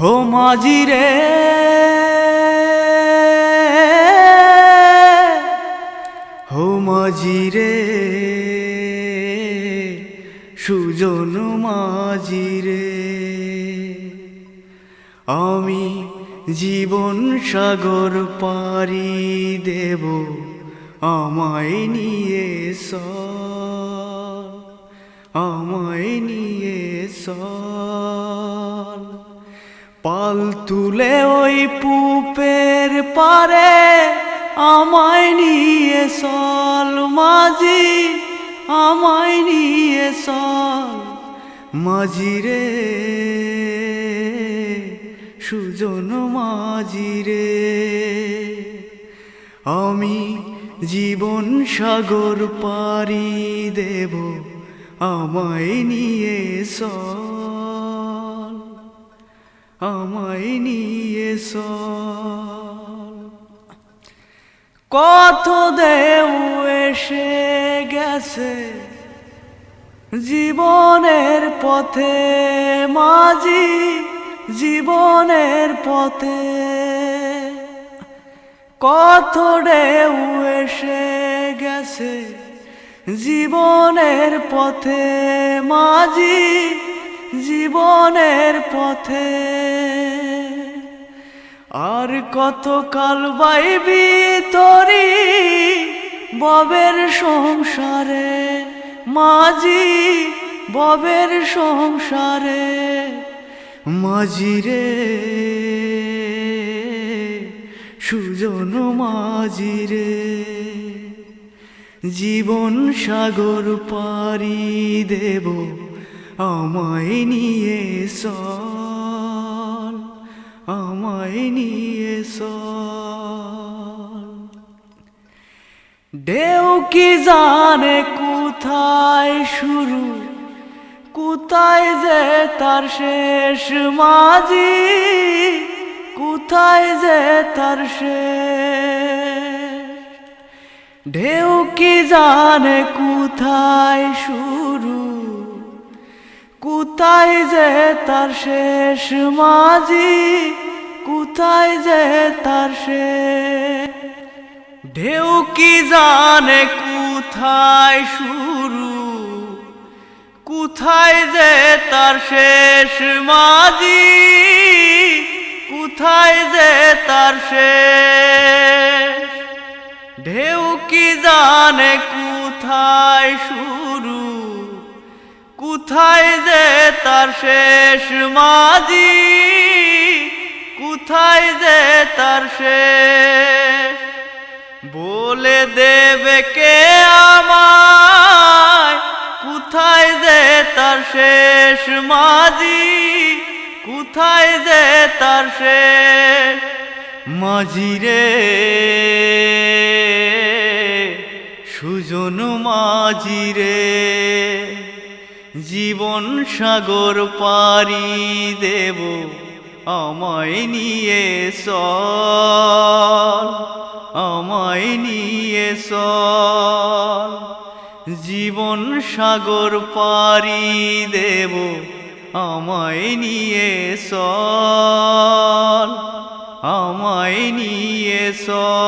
হো মাঝি রে। হো মাঝি রে। সুজন মাঝি রে। আমি জীবন সাগর পারি দেব আমায় নিয়ে সল আমায় নিয়ে সল পাল তুলে ওই পুপের পারে আমায় নিয়ে সল মাঝি, আমায় নিয়ে সল মাঝি সুজন মাঝি রে। আমি জীবন সাগর পারি দেব, আমায় নিয়ে সল আমায় নিয়ে সল কত দেউ এসে গেছে জীবনের পথে মাঝি, জীবনের পথে। কত ঢেউ এসে গেছে জীবনের পথে মাঝি জীবনের পথে। আর কত কাল বাইবি তরি ববের সংসারে, মাঝি ববের সংসারে, মাঝি রে। সুজন মাঝি রে। জীবন সাগর পারি দেব। আমায় নিয়ে সল আমায় নিয়ে সল ঢেউ কি জানে কোথায় শুরু, কোথায় যে তার শেষ মাঝি, কোথায় যে তার শেষ। ঢেউ কি জানে কোথায় শুরু কোথায় যে তার শেষ মাঝি? কোথায় যে তার ঢেউ কি জানে কোথায় শুরু? কোথায় যে তার শেষ মাঝি? কোথায় যে তার ঢেউ কি জানে কোথায় শুরু? কোথায় যে তার শেষ মাঝি কোথায় যে তার শেষ? বলে দেবে কে আমায়? কোথায় যে তার শেষ মাঝি কোথায় যে তার শেষ মাঝি রে সুজন মাঝি রে জীবন সাগর পারি দেব, আমায় নিয়ে সল আমায় নিয়ে সল জীবন সাগর পারি দেব, আমায় নিয়ে সল আমায় নিয়ে সল